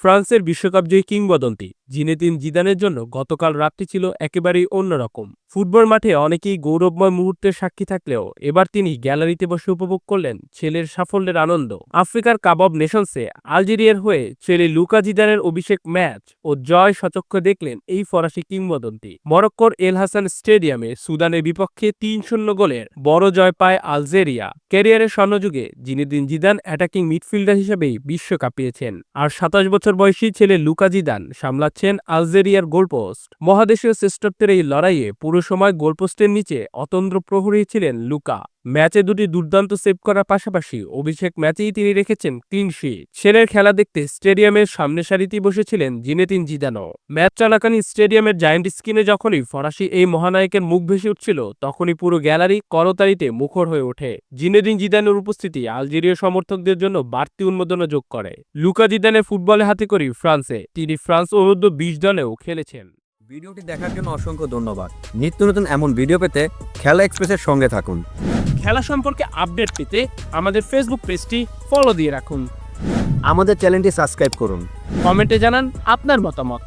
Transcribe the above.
ফ্রান্সের বিশ্বকাপ জয়ী কিংবদন্তি জিনেদিন জিদানের জন্য গতকাল রাতটি ছিল একেবারেই অন্যরকম। ফুটবল মাঠে অনেকেই গৌরবময় মুহূর্তের সাক্ষী থাকলেও এবার তিনি গ্যালারিতে বসে উপভোগ করলেন ছেলের সাফল্যের আনন্দ। আফ্রিকার কাবাব নেশনসে আলজেরিয়ার হয়ে ছেলে লুকা জিদানের অভিষেক ম্যাচ ও জয় সচক্ষ দেখলেন এই ফরাসি কিংবদন্তি। মরক্কোর এল হাসান স্টেডিয়ামে সুদানের বিপক্ষে তিন শূন্য গোলের বড় জয় পায় আলজেরিয়া। ক্যারিয়ারের স্বর্ণযুগে জিনেদিন জিদান অ্যাটাকিং মিডফিল্ডার হিসেবেই বিশ্ব কাঁপিয়েছেন আর সাতাশ বছর বয়সী ছেলে লুকাজিদান সামলাচ্ছেন আলজেরিয়ার গোলপোস্ট। মহাদেশীয় শ্রেষ্ঠত্বের এই লড়াইয়ে পুরো সময় গোলপোস্টের নিচে অতন্দ্র প্রহরী ছিলেন লুকা। ম্যাচে দুটি দুর্দান্ত সেভ করার পাশাপাশি অভিষেক ম্যাচেই তিনি রেখেছেন ক্লিন শিট ছেলের খেলা দেখতে স্টেডিয়ামের সামনে সারিতেই বসেছিলেন জিনেতিন জিদানো ম্যাচ চলাকালীন স্টেডিয়ামের জায়ান্ট স্ক্রিনে যখনই ফরাসি এই মহানায়কের মুখ ভেসে উঠছিল, তখনই পুরো গ্যালারি করতালিতে মুখর হয়ে ওঠে। জিনেদিন জিদানের উপস্থিতি আলজেরীয় সমর্থকদের জন্য বাড়তি উন্মোদনা যোগ করে। লুকা জিদানের ফুটবলে হাতে করি ফ্রান্সে, তিনি ফ্রান্স অনূর্ধ্ব বিশ দলেও খেলেছেন। ভিডিওটি দেখার জন্য অসংখ্য ধন্যবাদ। নিত্য নতুন এমন ভিডিও পেতে খেলা এক্সপ্রেসের সঙ্গে থাকুন। খেলা সম্পর্কে আপডেট পেতে আমাদের ফেসবুক পেজটি ফলো দিয়ে রাখুন। আমাদের চ্যানেলটি সাবস্ক্রাইব করুন। কমেন্টে জানান আপনার মতামত।